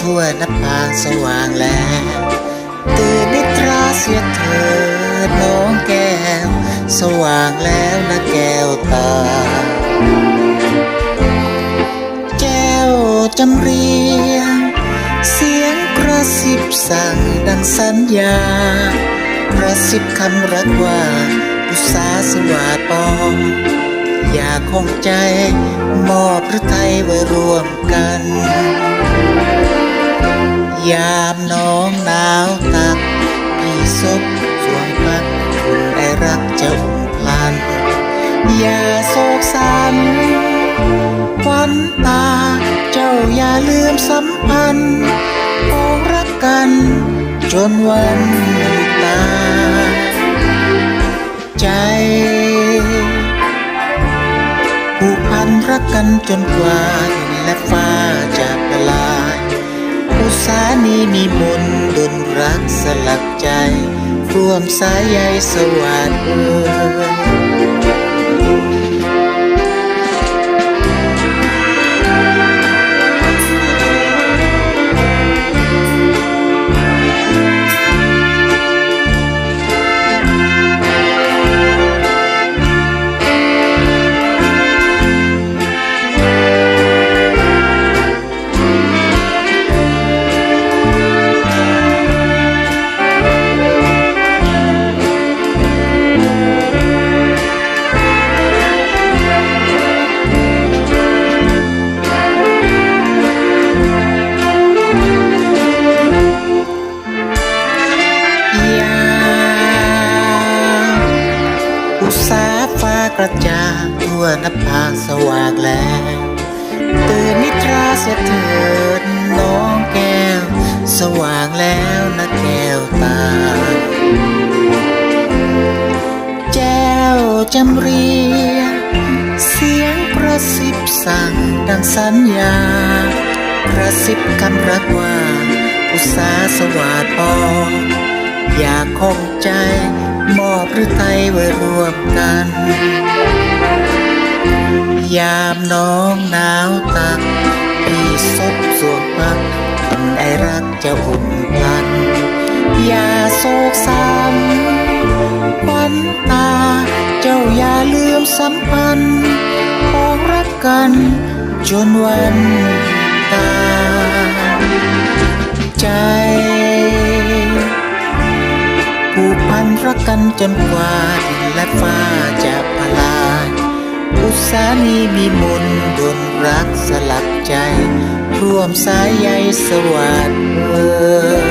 ทั่วนภาสว่างแล้วตื่นนิทราเสียเถิดน้องแก้ว สว่างแล้วนะแก้วตา แก้วจำเรียง เสียงกระซิบสั่งดังสัญญากระซิบคำรักว่าอุตสาสวาปองอยากคงใจ มอบพระไทยไว้ร่วมกัน ยามน้องหนาวตักพี่ซบสวงพักคุณไอรักจะอุ่นพลัน อย่าโศกสันควันตา เจ้าอย่าลืมสัมพันธ์คงรักกัน จนวันตา ใจผูกพันรักกันจนกว่าและฟ้าจะประลาานีมีมนต์ดนรักสลักใจร่วมสายใยสวัสดิ์ ระจ่างทั่วนภาสว่างแล้วตื่นนิทราเสียเถิดน้องแก้ว สว่างแล้วนะแก้วตา แจ้วจำเรียเสียงกระซิบสั่งดังสัญญากระซิบคำรักว่า อุตสาสวาดปออยากคงใจ หรือไทยไว้รวมกัน ยามน้องหนาวตักพี่ซบสวงพักคนไอรักจะอุ่นพัน อย่าโศกสันควันตา เจ้าอย่าลืมสัมพันธ์ของรักกัน จนวันตายใจ กันจนกว่าดินและฟ้าจะพลาย อุตสานีมีมนดนรักสลักใจ ร่วมสายใยสวัสดิ์